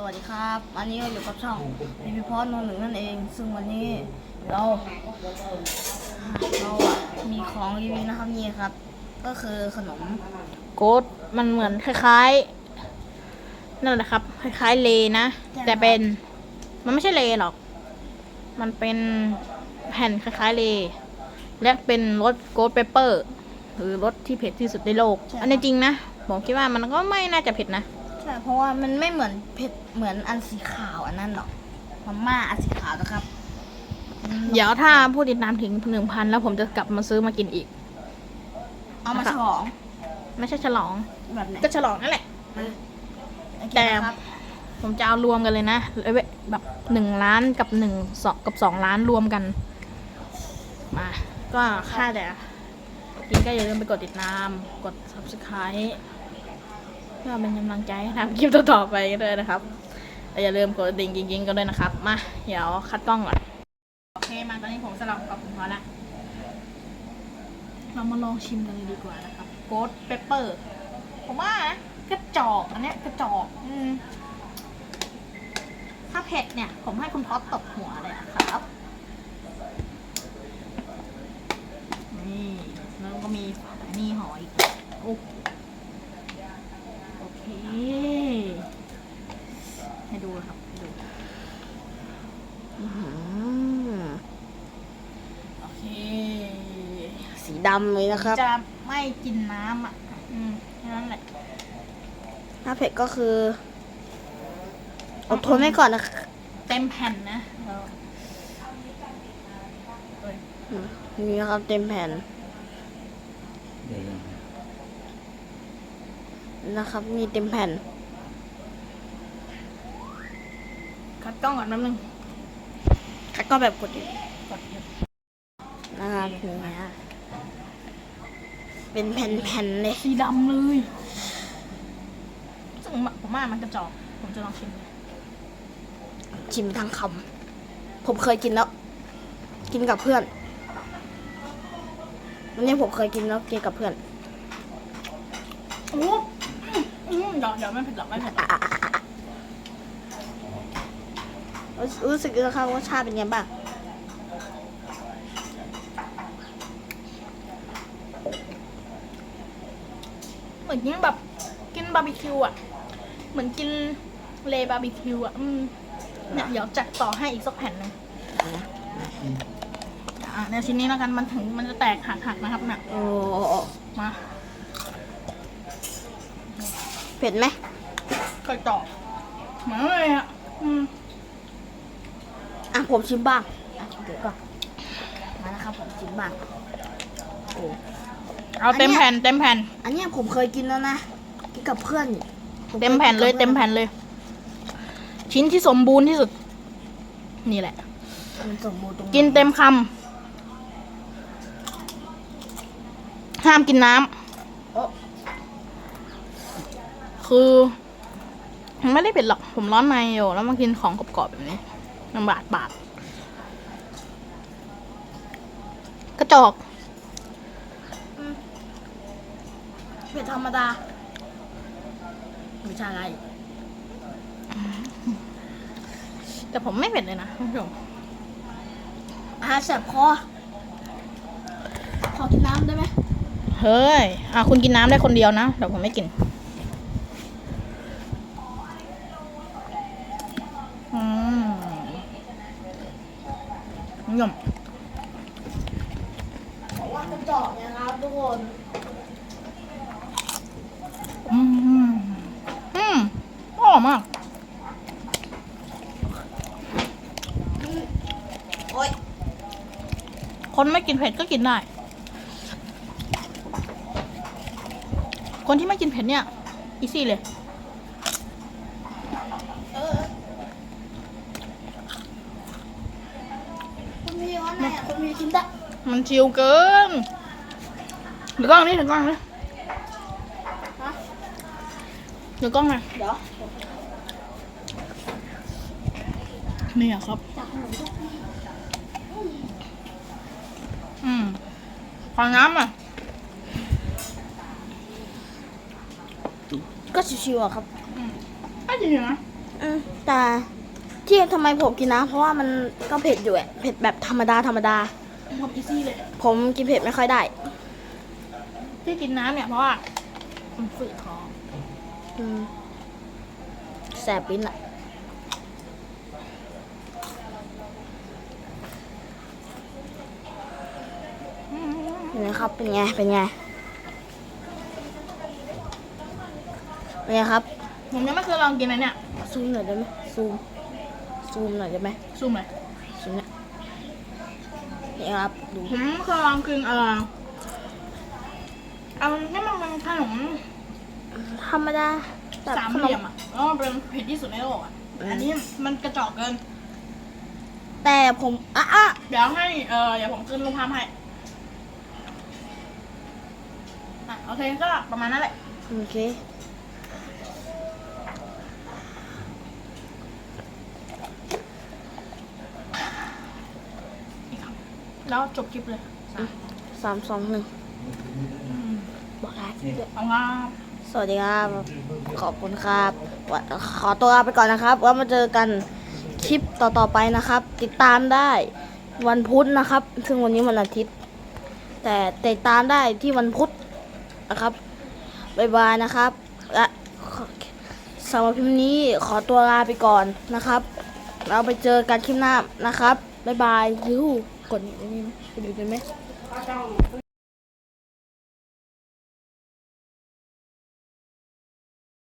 สวัสดีครับอันนี้เราอยู่กับช่องพีพีพอดนนหนึ่งนั่นเอง ซึ่งวันนี้เราเราอะมีของรีวิวนะครับนี่ครับ ก็คือขนมโกดมันเหมือนคล้ายๆนั่นแหละครับ คล้ายๆเลนะ แต่เป็นมันไม่ใช่เลหรอก มันเป็นแผ่นคล้ายๆเล และเป็นรสโกดเปเปอร์ หรือรสที่เผ็ดที่สุดในโลก อันนี้จริงนะผมคิดว่ามันก็ไม่น่าจะเผ็ดนะใช่เพราะว่ามันไม่เหมือนเผ็ดเหมือนอันสีขาวอันนั้นหรอกมาม่าอันสีขาวนะครับ เดี๋ยวถ้าผู้ติดตามถึงหนึ่งพันแล้วผมจะกลับมาซื้อมากินอีก เอามาฉลองไม่ใช่ฉลอง แบบไหนก็ฉลองนั่นแหละโอเคแต่นะครับผมจะเอารวมกันเลยนะเอาไว้แบบหนึ่งล้านกับหนึ่งสองกับสองล้านรวมกัน มา ก็ค่าแต่กินก็อย่าลืมไปกดติดตาม กด subscribe เพื่อเป็นกำลังใจให้ทำคลิปต่อๆไปด้วยนะครับอย่าลืมกดดิ่งกิงๆกันด้วยนะครับ มา เดี๋ยวคัดกล้องก่อน โอเค มาตอนนี้ผมสลับกับผมพอละ เรามาลองชิมกันเลยดีกว่านะครับโกดเปเปอร์ ผมว่านะกระจอกอันเนี้ยกระจอกอืมถ้าเผ็ดเนี่ย ผมให้คุณท็อปตบหัวเลยอะครับ นี่ แล้วก็มีอันนี่หอยโอ้โอเค ให้ดูนะครับให้ดู อื้อหือ โอเค สี ดำเลยนะครับ จะไม่กินน้ำอะอืมแค่นั้นแหละถ้าเผ็ดก็คืออดทนไว้ก่อนนะครับเต็มแผ่นนะเราเอ้ยนี่นะครับเต็มแผ่นเดี๋ยวยังนะครับ มีเต็มแผ่นคัดกล้องก่อนแป๊บนึงแล้วก็แบบกดอยู่กดหยุดนะครับนี่ฮะ เป็นแผ่นๆเลยสีดำเลยซึ่งผมว่ามันกระจอก ผมจะลองชิมดูชิมทั้งคำผมเคยกินแล้ว กินกับเพื่อนวันนี้ผมเคยกินแล้วกินกับเพื่อนโอ้อืมเดี๋ยวเดี๋ยวไม่เผ็ดหรอกไม่เผ็ดหรอกรู้รู้สึกนะครับว่ารสชาติเป็นไงบ้าง เหมือนกินแบบกินบาร์บีคิวอะ เหมือนกินเลบาร์บีคิวอะอืมเนี่ยเดี๋ยวจัดต่อให้อีกสักแผ่นหนึ่งอะในชิ้นนี้แล้วกันมันถึงมันจะแตกหักหักๆนะครับเนี่ยโอ้มาเผ็ดไหมกระจอกเหมือนเลยอะอืมอะผมชิมบ้างอะเดี๋ยวก่อนมานะครับผมชิมบ้างโอ้ เอาเต็มแผ่นเต็มแผ่น อันเนี้ยผมเคยกินแล้วนะกินกับเพื่อนผคเต็มแผ่นเลยกิกับเต็มแผ่นเลย ชิ้นที่สมบูรณ์ที่สุด นี่แหละ มันสมบูรณ์ตรงไหกินเต็มคำห้ามกินน้ำโอ้คือมันไม่ได้เผ็ดหรอก ผมร้อนในอยู่ แล้วมากินของกรอบๆแบบนี้มันบาดบาดกระจอก เผ็ด ธรรมดา ไม่ใช่อะไรแต่ผมไม่เผ็ดเลยนะคุณผู้ชมอาแสบคอ ขอกินน้ำได้ไหม เฮ้ย อะคุณกินน้ำได้คนเดียวนะ เดี๋ยวผมไม่กินอืมยมบอกว่ากระจอกนะครับทุกคน อืมอืมอืม อร่อยมากโอ๊ยคนไม่กินเผ็ดก็กินได้ คนที่ไม่กินเผ็ดเนี่ย อีซี่เลยเออคุณพี่ว่าไงอะคุณพี่กินได้มันชิวเกินเดี๋ยวกล้องนี่เดี๋ยวกล้องนี่ ฮะ เดี๋ยวกล้องนะเดี๋ยวนี่อะครับจากขนมทุกทีอืมขอน้ำอะ ก็ชิวๆอะครับไม่จริงนะอืมแต่ที่ทำไมผมกินนะ เพราะว่ามันก็เผ็ดอยู่อะเผ็ดแบบธรรมดาธรรมดาทำอีซี่เลย ผมกินเผ็ดไม่ค่อยได้ ที่กินน้ำเนี่ยเพราะว่ามันฝืดคออืม แสบปิ้นอะเป็นไงครับ เป็นไง เป็นไง เป็นไงครับ ผมยังไม่เคยลองกินเลยเนี่ย ซูมหน่อยได้ไหมซูม ซูมหน่อยได้ไหมซูมเลยซูมเนี่ยนี่ครับ ดูผมเคยลองกินเออเอานี่มันเป็นขนม ธรรมดาแบบสามขเหนลี่ยมมอะแล้วมันเป็นเผ็ดที่สุดในโลกอะอืมอันนี้มันกระจอกเกิน แต่ผมอะอะเดี๋ยวให้เออเดี๋ยวผมขึ้นรูปภาพให้อะโอเคก็ประมาณนั้นแหละโอเคแล้วจบคลิปเลยสามสามสองหนึ่งบอกได้เอาครับ สวัสดีครับ ขอบคุณครับขอตัวลาไปก่อนนะครับ ว่ามาเจอกันคลิปต่อๆไปนะครับ ติดตามได้วันพุธนะครับ ซึ่งวันนี้วันอาทิตย์ แต่ติดตามได้ที่วันพุธนะครับบ๊ายบายนะครับและสำหรับคลิปนี้ขอตัวลาไปก่อนนะครับ เราไปเจอกันคลิปหน้านะครับบ๊ายบายยูกดนี่ได้ไหมกดอยู่ได้ไหม